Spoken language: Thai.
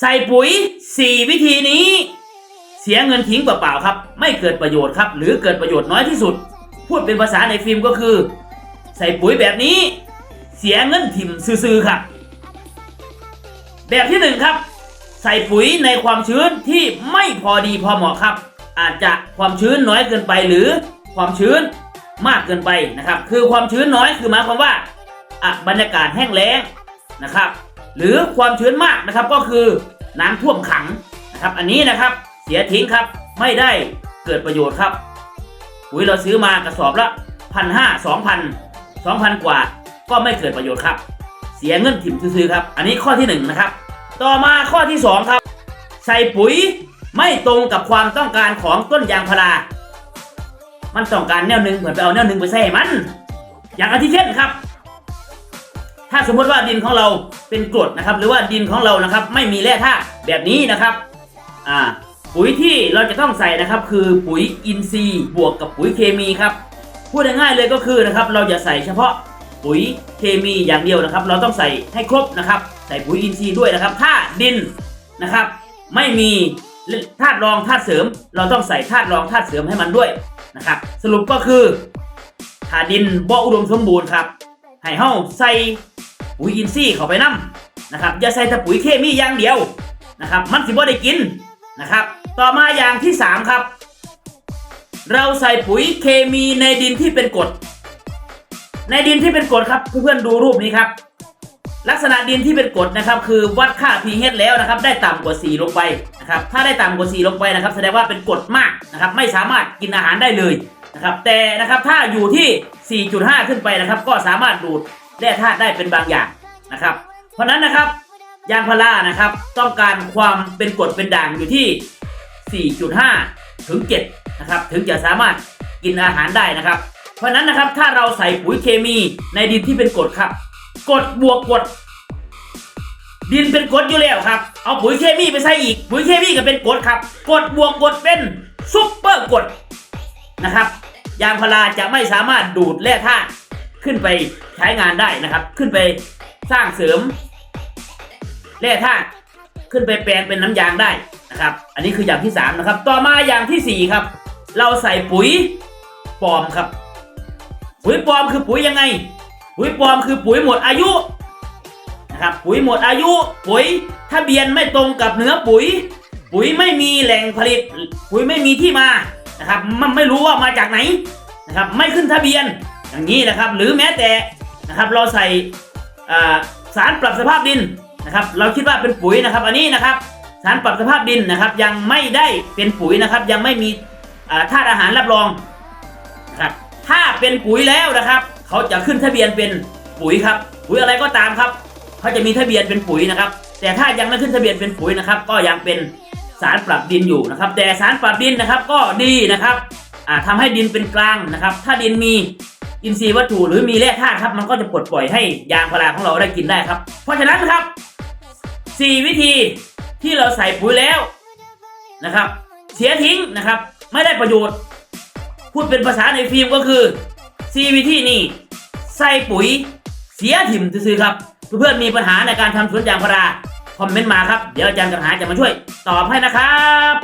ใส่ปุ๋ย 4 วิธีนี้ เสียเงินทิ้งเปล่าๆครับ ไม่เกิดประโยชน์ครับ หรือเกิดประโยชน์น้อยที่สุด พูดเป็นภาษาในฟิล์มก็คือ ใส่ปุ๋ยแบบนี้ เสียเงินถิ่มซื่อๆครับ แบบที่หนึ่งครับ ใส่ปุ๋ยในความชื้นที่ไม่พอดีพอเหมาะครับ อาจจะความชื้นน้อยเกินไปหรือความชื้นมากเกินไปนะครับ คือความชื้นน้อยคือหมายความว่าอะบรรยากาศแห้งแล้งนะครับ หรือความชื้นมากนะครับก็คือน้ำท่วมขังนะครับ อันนี้นะครับเสียทิ้งครับไม่ได้เกิดประโยชน์ครับปุ๋ยเราซื้อมากระสอบละพันห้าสองพันสองพันกว่าก็ไม่เกิดประโยชน์ครับ เสียเงินถิ่มซื้อครับ อันนี้ข้อที่หนึ่งนะครับต่อมาข้อที่สองครับ ใส่ปุ๋ยไม่ตรงกับความต้องการของต้นยางพารา มันต้องการแนวหนึ่งเหมือนไปเอาแนวหนึ่งไปใส่มัน อย่างอาทิเช่นครับ ถ้าสมมติว่าดินของเราเป็นกรดนะครับ หรือว่าดินของเรานะครับ ไม่มีแร่ธาตุแบบนี้นะครับอ่าปุ๋ยที่เราจะต้องใส่นะครับ คือปุ๋ยอินทรีย์บวกกับปุ๋ยเคมีครับพูดง่ายๆเลยก็คือนะครับ เราจะใส่เฉพาะปุ๋ยเคมีอย่างเดียวนะครับ เราต้องใส่ให้ครบนะครับ ใส่ปุ๋ยอินทรีย์ด้วยนะครับ ถ้าดินนะครับ ไม่มีธาตุรองธาตุเสริม เราต้องใส่ธาตุรองธาตุเสริมให้มันด้วยนะครับ สรุปก็คือถ้าดินบ่อุดมสมบูรณ์ครับให้เฮาใส่ ปุ๋ยอินทรีย์เข้าไปนํนะครับอย่าใส่แต่ปุ๋ยเคมีอย่างเดียวนะครับ มันสิบ่ได้กินนะครับ ต่อมาอย่างที่สามครับ เราใส่ปุ๋ยเคมีในดินที่เป็นกรดในดินที่เป็นกรดครับเพื่อนๆดูรูปนี้ครับ ลักษณะดินที่เป็นกรดนะครับ คือวัดค่า pH แล้วนะครับ ได้ต่ำกว่า 4 ลงไปนะครับ ถ้าได้ต่ำกว่า 4 ลงไปนะครับ แสดงว่าเป็นกรดมากนะครับ ไม่สามารถกินอาหารได้เลยนะครับ แต่นะครับถ้าอยู่ที่ 4.5 ขึ้นไปนะครับ ก็สามารถดูด แร่ธาตุได้เป็นบางอย่างนะครับ เพราะนั้นนะครับยางพารานะครับ ต้องการความเป็นกรดเป็นด่างอยู่ที่ 4.5 ถึง 7 นะครับ ถึงจะสามารถกินอาหารได้นะครับ เพราะฉะนั้นนะครับถ้าเราใส่ปุ๋ยเคมีในดินที่เป็นกรดครับกรดบวกกรดดินเป็นกรดอยู่แล้วครับ เอาปุ๋ยเคมีไปใส่อีก ปุ๋ยเคมีก็เป็นกรดครับกรดบวกกรดเป็นซุปเปอร์กรดนะครับ ยางพาราจะไม่สามารถดูดแร่ธาตุ ขึ้นไปใช้งานได้นะครับ ขึ้นไปสร้างเสริมแร่ธาตุขึ้นไปแปลงเป็นน้ำยางได้นะครับ อันนี้คืออย่างที่สามนะครับ ต่อมาอย่างที่สี่ครับ เราใส่ปุ๋ยปลอมครับ ปุ๋ยปลอมคือปุ๋ยยังไง ปุ๋ยปลอมคือปุ๋ยหมดอายุนะครับ ปุ๋ยหมดอายุ ปุ๋ยทะเบียนไม่ตรงกับเนื้อปุ๋ย ปุ๋ยไม่มีแหล่งผลิต ปุ๋ยไม่มีที่มานะครับ มันไม่รู้ว่ามาจากไหนนะครับ ไม่ขึ้นทะเบียน อย่างนี้นะครับ หรือแม้แต่นะครับเราใส่สารปรับสภาพดินนะครับ เราคิดว่าเป็นปุ๋ยนะครับ อันนี้นะครับสารปรับสภาพดินนะครับ ยังไม่ได้เป็นปุ๋ยนะครับ ยังไม่มีธาตุอาหารรับรองนะครับถ้าเป็นปุ๋ยแล้วนะครับ เขาจะขึ้นทะเบียนเป็นปุ๋ยครับ ปุ๋ยอะไรก็ตามครับเขาจะมีทะเบียนเป็นปุ๋ยนะครับ แต่ถ้ายังไม่ขึ้นทะเบียนเป็นปุ๋ยนะครับ ก็ยังเป็นสารปรับดินอยู่นะครับ แต่สารปรับดินนะครับก็ดีนะครับอ่าทำให้ดินเป็นกลางนะครับ ถ้าดินมี อินทรีย์วัตถุหรือมีแร่ธาตุครับ มันก็จะปลดปล่อยให้ยางพาราของเราได้กินได้ครับ เพราะฉะนั้นครับสี่วิธีที่เราใส่ปุ๋ยแล้วนะครับ เสียทิ้งนะครับ ไม่ได้ประโยชน์ พูดเป็นภาษาในฟิล์มก็คือสี่วิธีนี้ใส่ปุ๋ยเสียถิ่มซื้อครับ เพื่อนๆมีปัญหาในการทำสวนยางพาราคอมเมนต์มาครับ เดี๋ยวอาจารย์กันหาจะมาช่วยตอบให้นะครับ